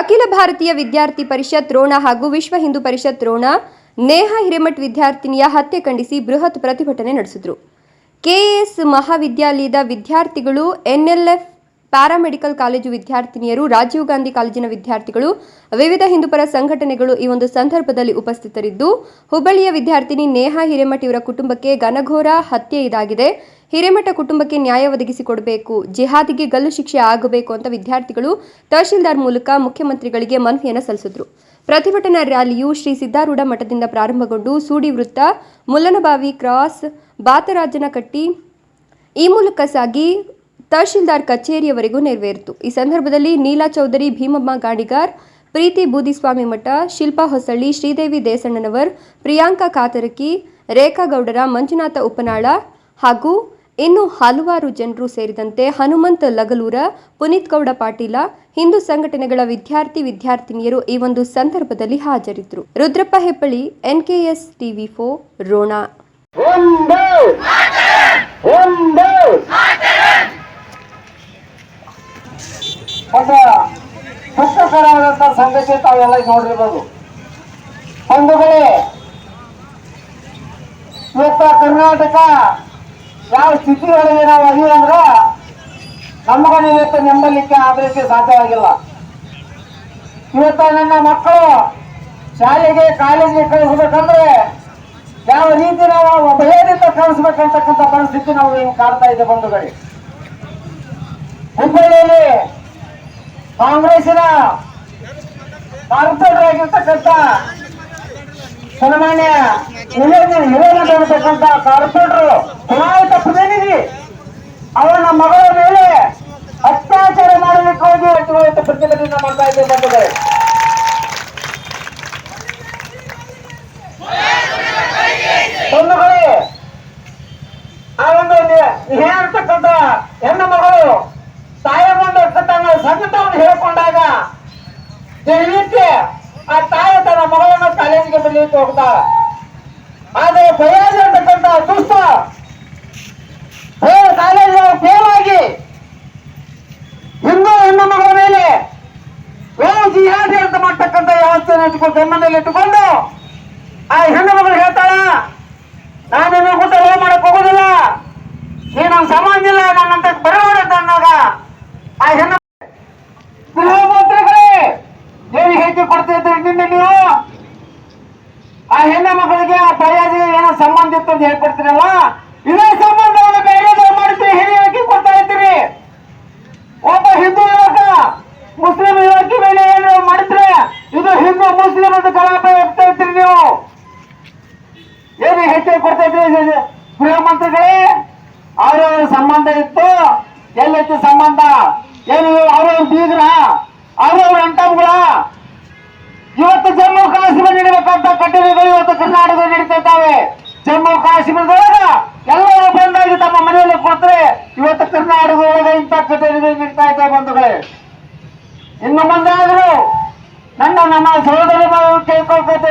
ಅಖಿಲ ಭಾರತೀಯ ವಿದ್ಯಾರ್ಥಿ ಪರಿಷತ್ ರೋಣ ಹಾಗೂ ವಿಶ್ವ ಹಿಂದೂ ಪರಿಷತ್ ರೋಣ ನೇಹಾ ಹಿರೇಮಠ್ ವಿದ್ಯಾರ್ಥಿನಿಯ ಹತ್ಯೆ ಖಂಡಿಸಿ ಬೃಹತ್ ಪ್ರತಿಭಟನೆ ನಡೆಸಿದರು. ಕೆಎಎಸ್ ಮಹಾವಿದ್ಯಾಲಯದ ವಿದ್ಯಾರ್ಥಿಗಳು ಎನ್ಎಲ್ಎಫ್ ಪ್ಯಾರಾಮೆಡಿಕಲ್ ಕಾಲೇಜು ವಿದ್ಯಾರ್ಥಿನಿಯರು ರಾಜೀವ್ ಗಾಂಧಿ ಕಾಲೇಜಿನ ವಿದ್ಯಾರ್ಥಿಗಳು, ವಿವಿಧ ಹಿಂದೂಪರ ಸಂಘಟನೆಗಳು ಈ ಒಂದು ಸಂದರ್ಭದಲ್ಲಿ ಉಪಸ್ಥಿತರಿದ್ದು, ಹುಬ್ಬಳ್ಳಿಯ ವಿದ್ಯಾರ್ಥಿನಿ ನೇಹಾ ಹಿರೇಮಠ ಇವರ ಕುಟುಂಬಕ್ಕೆ ಘನಘೋರ ಹತ್ಯೆ ಇದಾಗಿದೆ. ಹಿರೇಮಠ ಕುಟುಂಬಕ್ಕೆ ನ್ಯಾಯ ಒದಗಿಸಿಕೊಡಬೇಕು ಜಿಹಾದಿಗೆ ಗಲ್ಲು ಶಿಕ್ಷೆ ಆಗಬೇಕು ಅಂತ ವಿದ್ಯಾರ್ಥಿಗಳು ತಹಶೀಲ್ದಾರ್ ಮೂಲಕ ಮುಖ್ಯಮಂತ್ರಿಗಳಿಗೆ ಮನವಿಯನ್ನು ಸಲ್ಲಿಸಿದ್ರು. ಪ್ರತಿಭಟನಾ ರ್ಯಾಲಿಯು ಶ್ರೀ ಸಿದ್ದಾರೂಢ ಮಠದಿಂದ ಪ್ರಾರಂಭಗೊಂಡು ಸೂಡಿ ವೃತ್ತ, ಮುಲ್ಲನಬಾವಿ ಕ್ರಾಸ್, ಬಾತರಾಜನಕಟ್ಟಿ ಈ ಮೂಲಕ ಸಾಗಿ ತಹಶೀಲ್ದಾರ್ ಕಚೇರಿಯವರೆಗೂ ನೆರವೇರಿತು. ಈ ಸಂದರ್ಭದಲ್ಲಿ ನೀಲಾ ಚೌಧರಿ, ಭೀಮಮ್ಮ ಗಾಡಿಗಾರ್, ಪ್ರೀತಿ ಬೂದಿಸ್ವಾಮಿ ಮಠ, ಶಿಲ್ಪಾ ಹೊಸಳ್ಳಿ, ಶ್ರೀದೇವಿ ದೇಸಣ್ಣನವರ್, ಪ್ರಿಯಾಂಕಾ ಕಾತರಕಿ ರೇಖಾ ಗೌಡರ, ಮಂಜುನಾಥ ಉಪನಾಳ ಹಾಗೂ ಇನ್ನು ಹಲವಾರು ಜನರು ಸೇರಿದಂತೆ ಹನುಮಂತ ಲಗಲೂರ, ಪುನೀತ್ ಗೌಡ ಪಾಟೀಲ, ಹಿಂದೂ ಸಂಘಟನೆಗಳ ವಿದ್ಯಾರ್ಥಿ ವಿದ್ಯಾರ್ಥಿನಿಯರು ಈ ಒಂದು ಸಂದರ್ಭದಲ್ಲಿ ಹಾಜರಿದ್ದರು. ರುದ್ರಪ್ಪ ಹೆಪ್ಪಳಿ ಎನ್ಕೆಎಸ್ ಟಿವಿ ಫೋ ರೋಣ. ಒಂದು ದುಃಖಕರವಾದಂತ ಸಂಗತಿ ತಾವೆಲ್ಲ ನೋಡಿರ್ಬೋದು. ಬಂಧುಗಳೇ ಇವತ್ತ ಕರ್ನಾಟಕ ಯಾವ ಸ್ಥಿತಿ ಒಳಗೆ ನಾವು ಅದೀವಿ ಅಂದ್ರ ನಮಗ ಇವತ್ತು ನೆಮ್ಮಲಿಕ್ಕೆ ಆಗಲಿಕ್ಕೆ ಸಾಧ್ಯವಾಗಿಲ್ಲ. ಇವತ್ತ ನನ್ನ ಮಕ್ಕಳು ಶಾಲೆಗೆ ಕಾಲೇಜಿಗೆ ಕಳಿಸ್ಬೇಕಂದ್ರೆ ಯಾವ ರೀತಿ ನಾವು ಒಬ್ಬರಿಂದ ಕಳಿಸ್ಬೇಕಂತಕ್ಕಂಥ ಪರಿಸ್ಥಿತಿ ನಾವು ಈಗ ಕಾಡ್ತಾ ಇದೆ ಬಂಧುಗಳಿಗೆ ಹುಬ್ಬಳ್ಳಿಯಲ್ಲಿ ಕಾಂಗ್ರೆಸ್ಸಿನ ಕಾರ್ಪೊರೇಟರ್ ಆಗಿರ್ತಕ್ಕಂಥ ಸನ್ಮಾನ್ಯ ಹಿರೇಮಠ ಇರತಕ್ಕಂಥ ಕಾರ್ಪೊರೇಟರ್ ಚುನಾಯಿತ ಪ್ರತಿನಿಧಿ ಅವನ ಮಗಳ ಮೇಲೆ ಅತ್ಯಾಚಾರ ಮಾಡಲಿಕ್ಕೆ ಹೋಗಿ ಪ್ರತಿಭಟನೆ ಮಾಡ್ತಾ ಇದ್ದೇವೆ ಬಂಧುಗಳೇ ಬಂಧುಗಳೇ ಆ ಒಂದು ಹೇಳ್ತಕ್ಕಂಥ ಹೆಣ್ಣು ಮಗಳು ತಾಯ ಮುಂದೆ ತನ್ನ ಸಂಕಟವನ್ನು ಹೇಳ್ಕೊಂಡಾಗ ದಿನನಿತ್ಯ ಆ ತಾಯಿ ತನ್ನ ಮಗಳನ್ನು ಕಾಲೇಜಿಗೆ ಬಿಡಲಿಕ್ಕೆ ಹೋಗ್ತಾಳ ಆದ್ರೆ ಫಯಾಜ್ ಅಂತಕ್ಕಂಥ ದುಷ್ಟ ಕಾಲೇಜು ಫೇಲ್ ಆಗಿ ಹಿಂದೂ ಹೆಣ್ಣು ಮಗಳ ಮೇಲೆ ಯಾವ ಜಿಹಾದಿ ಅಂತ ಮಾಡ್ತಕ್ಕಂಥ ವ್ಯವಸ್ಥೆಯನ್ನು ಇಟ್ಕೊಂಡು ಗಮನದಲ್ಲಿ ಇಟ್ಟುಕೊಂಡು ಆ ಹೆಣ್ಣು ಮಗಳು ಹೇಳ್ತಾಳ ನಾನು ನಿನ್ನ ಕೂಟ ಲವ್ ಮಾಡಕ್ ಹೋಗೋದಿಲ್ಲ ನೀ ನನ್ ಸಮಾನ ಇಲ್ಲ ನನ್ನಂತ ಬರಬೇಡ ಅಂತ ಅನ್ನೋಗ ಆ ಹೆಣ್ಣು ಗೃಹ ಮಂತ್ರಿಗಳೇ ಏನು ಹೇಳಿಕೆ ಕೊಡ್ತಾ ಇದ್ರಿ ನಿನ್ನೆ ನೀವು ಆ ಹೆಣ್ಣು ಮಗಳಿಗೆ ಆ ತಾಯಿಗೆ ಏನೋ ಸಂಬಂಧ ಇತ್ತು ಅಂತ ಹೇಳ್ಕೊಡ್ತೀರಲ್ಲ ಇದೇ ಸಂಬಂಧವನ್ನು ಬೇರೆ ಮಾಡ್ತೀರಿ ಹಿರಿಯಾಗಿ ಕೊಡ್ತಾ ಇದ್ದೀರಿ. ಒಬ್ಬ ಹಿಂದೂ ಯುವಕ, ಮುಸ್ಲಿಂ ಯುವಕಿ ಮೇಲೆ ಏನು ಮಾಡಿದ್ರೆ ಇದು ಹಿಂದೂ ಮುಸ್ಲಿಂ ಅಂತ ಕಲಾಪ ಹೋಗ್ತಾ ಇದ್ರಿ ನೀವು. ಏನು ಹೆಚ್ಚು ಕೊಡ್ತಾ ಇದ್ರಿ ಗೃಹ ಮಂತ್ರಿಗಳೇ, ಅವ್ರವ್ರ ಸಂಬಂಧ ಇತ್ತು. ಎಲ್ಲೈತಿ ಸಂಬಂಧ? ಏನು ಅವ್ರವ್ರ ಬೀಗ್ರ? ಅವ್ರವ್ರ ಅಂಟಮ್ಗಳ ಇವತ್ತು ಜಮ್ಮು ಕಾಶ್ಮೀರ ನೀಡಬೇಕಂತ ಕಟ್ಟಡಗಳು ಇವತ್ತು ಕರ್ನಾಟಕದಲ್ಲಿ ನಡೀತಾ ಇದ್ದಾವೆ. ಜಮ್ಮು ಕಾಶ್ಮೀರದೊಳಗ ಎಲ್ಲರೂ ಬಂದಾಗಿ ತಮ್ಮ ಮನೆಯಲ್ಲಿ ಕೊಟ್ರೆ ಇವತ್ತು ಕರ್ನಾಟಕದೊಳಗ ಇಂಥ ಕಟ್ಟಡಗಳು ನಡೀತಾ ಇದ್ದ ಬಂಧುಗಳೇ. ಇನ್ನು ಮುಂದೆ ನನ್ನ ನನ್ನ ನಮ್ಮ ಸಹೋದರಿ ಕೇಳ್ಕೊಳ್ಬೇಕು